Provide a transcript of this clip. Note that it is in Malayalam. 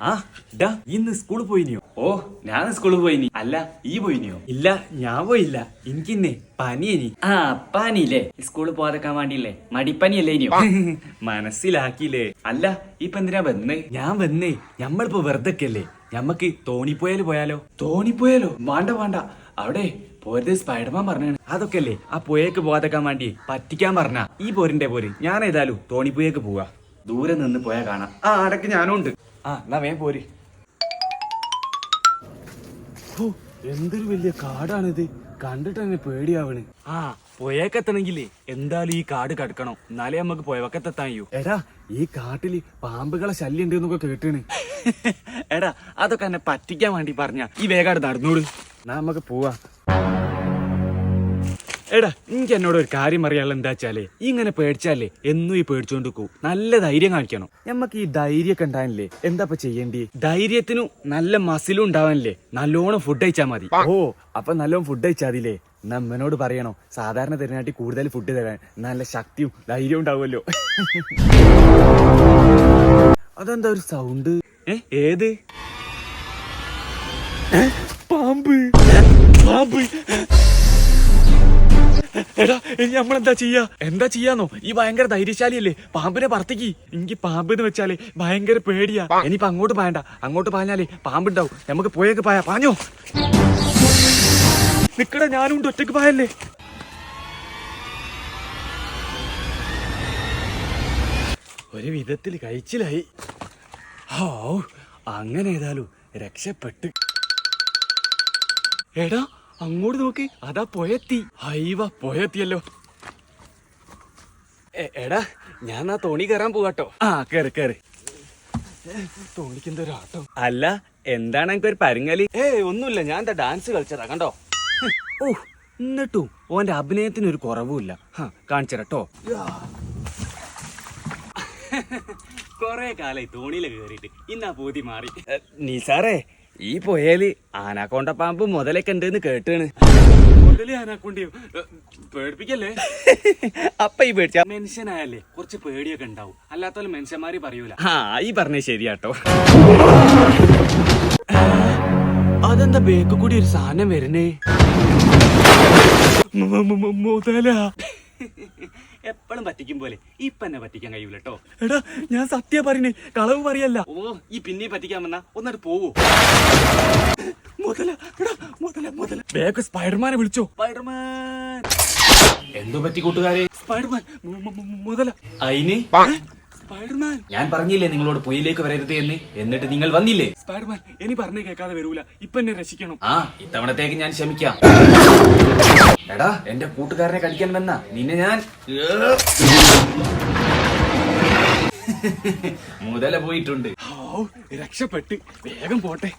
ആ ഡാ ഇന്ന് സ്കൂളിൽ പോയിനിയോ? ഓ ഞാൻ സ്കൂളിൽ പോയിനി. അല്ല ഈ പോയിനിയോ? ഇല്ല ഞാൻ പോയില്ല. എനിക്കിന്നേ പനിയനി. ആ പനിയില്ലേ? സ്കൂളിൽ പോകാതെക്കാൻ വേണ്ടിയില്ലേ? മടിപ്പനിയല്ലേ ഇനിയോ? മനസ്സിലാക്കിയില്ലേ? അല്ല ഇപ്പൊ എന്തിനാ വന്ന്? ഞാൻ വന്നേ ഞമ്മളിപ്പോ വെറുതെ അല്ലേ ഞമ്മക്ക് തോണിപ്പോയാൽ പോയാലോ? തോണിപ്പോയാലോ വേണ്ട വേണ്ട. അവിടെ പോയത് സ്പൈഡർമാൻ പറഞ്ഞാണ്. അതൊക്കെ അല്ലേ ആ പുഴയ്ക്ക് പോകാതെക്കാൻ വേണ്ടി പറ്റിക്കാൻ പറഞ്ഞ ഈ പോരിന്റെ പോര്. ഞാൻ ഏതായാലും തോണിപ്പുഴയ്ക്ക് പോവാ. ദൂരെ നിന്ന് പോയാ കാണാം. ആ അടക്ക് ഞാനും ഉണ്ട് ആ എന്നാ വേഗം പോര്. എന്തൊരു വലിയ കാടാണിത്. കണ്ടിട്ട് തന്നെ പേടിയാവണ്. ആ പുഴക്കെത്തണെങ്കിലേ എന്തായാലും ഈ കാട് കടക്കണം. എന്നാലേ നമുക്ക് പുഴവക്കത്തെത്താൻ എടാ ഈ കാട്ടിൽ പാമ്പുകളെ ശല്യം ഉണ്ട് എന്നൊക്കെ കേട്ടാണ്. എടാ അതൊക്കെ എന്നെ പറ്റിക്കാൻ വേണ്ടി പറഞ്ഞ. ഈ വേഗാട് നടന്നോളൂ. എന്നാ നമുക്ക് പോവാ. എടാ എനിക്ക് എന്നോട് ഒരു കാര്യം അറിയാനുള്ള എന്താ വെച്ചാലേ ഇങ്ങനെ പേടിച്ചാലേ എന്നും ഈ പേടിച്ചോണ്ട് നല്ല ധൈര്യം കാണിക്കണം. നമുക്ക് ഈ ധൈര്യമൊക്കെ ഉണ്ടാവില്ലേ എന്താ ചെയ്യേണ്ടി? ധൈര്യത്തിനും നല്ല മസിലും ഉണ്ടാവാനില്ലേ? നല്ലോണം ഫുഡ് കഴിച്ചാൽ മതി. ഓ അപ്പൊ നല്ലോണം ഫുഡ് കഴിച്ചാതില്ലേ നമ്മനോട് പറയണോ? സാധാരണ തരുന്നാട്ടി കൂടുതൽ ഫുഡ് തരാൻ. നല്ല ശക്തിയും ധൈര്യവും ഉണ്ടാവുമല്ലോ. അതെന്താ ഒരു സൗണ്ട് ഏ ഏത്? പാമ്പ്. പാമ്പ്. എടാ ഇനി നമ്മളെന്താ ചെയ്യാ? എന്താ ചെയ്യാന്നോ? ഈ ഭയങ്കര ധൈര്യശാലിയല്ലേ? പാമ്പിനെ പറത്തിക്ക്. എനിക്ക് പാമ്പ് എന്ന് വെച്ചാൽ ഭയങ്കര പേടിയാ. ഇനിയിപ്പൊ അങ്ങോട്ട് പായണ്ട. അങ്ങോട്ട് പാഞ്ഞാലേ പാമ്പുണ്ടാവും. നമുക്ക് പോയേക്ക് പായാ. പാഞ്ഞോ? നിക്കട ഞാനും ഉണ്ട്. ഒറ്റയ്ക്ക് പായല്ലേ? ഒരു വിധത്തിൽ കഴിച്ചിലായി. ഓ അങ്ങനെ ഏതായാലും രക്ഷപ്പെട്ട്. എടാ അങ്ങോട്ട് നോക്ക്. അതാ പോയെത്തി ഹൈവ പോയെത്തിയല്ലോ എടാ ഞാൻ ആ തോണി കയറാൻ പോവാട്ടോ. ആ കേറ് കേറ്. തോണിക്ക് എന്തൊരു ആട്ടം. അല്ല എന്താണ് എനിക്ക് ഒരു പരുങ്ങലി? ഏ ഒന്നുമില്ല. ഞാൻ എന്താ ഡാൻസ് കളിച്ചതാ കണ്ടോ? ഓ എന്നിട്ടും ഓന്റെ അഭിനയത്തിന് ഒരു കുറവുമില്ല. കാണിച്ചരട്ടോ. കൊറേ കാലായി തോണിയിൽ കേറിയിട്ട്. ഇന്നാ പൂതി മാറി. നിസാറേ ഈ പുഴയിൽ ആനാക്കോണ്ട പാമ്പ് മുതലൊക്കെ ഉണ്ടെന്ന് കേട്ടാണ്. പേടിപ്പിക്കല്ലേ? അപ്പ ഈ പേടിച്ച മനുഷ്യനായല്ലേ കുറച്ച് പേടിയൊക്കെ ഉണ്ടാവും. അല്ലാത്തോലും മനുഷ്യന്മാര് പറയൂല. ആ ഈ പറഞ്ഞ ശരിയാട്ടോ. അതെന്താ ബേക്ക് കൂടി ഒരു സാധനം വരുന്നേ മുതല. പറ്റിക്കും പോലെ ഇപ്പൊ എന്നെ പറ്റിക്കാൻ കഴിയൂല കേട്ടോ എടാ ഞാൻ സത്യ പറയണേ കളവ് പറയല്ല. ഓ ഈ പിന്നെ പറ്റിക്കാൻ വന്നാ ഒന്നിട്ട് പോവോ. മുതല എടാ മുതല മുതല. വേഗം സ്പൈഡർമാനെ വിളിച്ചോ. സ്പൈഡർമാൻ. എന്തോ പറ്റി കൂട്ടുകാരെ? സ്പൈഡർമാൻ മുതല. അയിന്? സ്പൈഡർമാൻ. ഞാൻ പറഞ്ഞില്ലേ നിങ്ങളോട് പുയിലേക്ക് വരരുത് എന്ന്? എന്നിട്ട് നിങ്ങൾ വന്നില്ലേ? സ്പൈഡർമാൻ ഇനി പറഞ്ഞേ കേൾക്കാതെ വരൂല. ഇപ്പൊ എന്നെ രക്ഷിക്കണം. ആ ഇത്തവണത്തേക്ക് ഞാൻ ക്ഷമിക്കാം. എടാ എന്റെ കൂട്ടുകാരനെ കടിക്കാൻ വന്ന. നിന്നെ ഞാൻ. മുതല പോയിട്ടുണ്ട്. രക്ഷപ്പെട്ട്. വേഗം പോട്ടെ.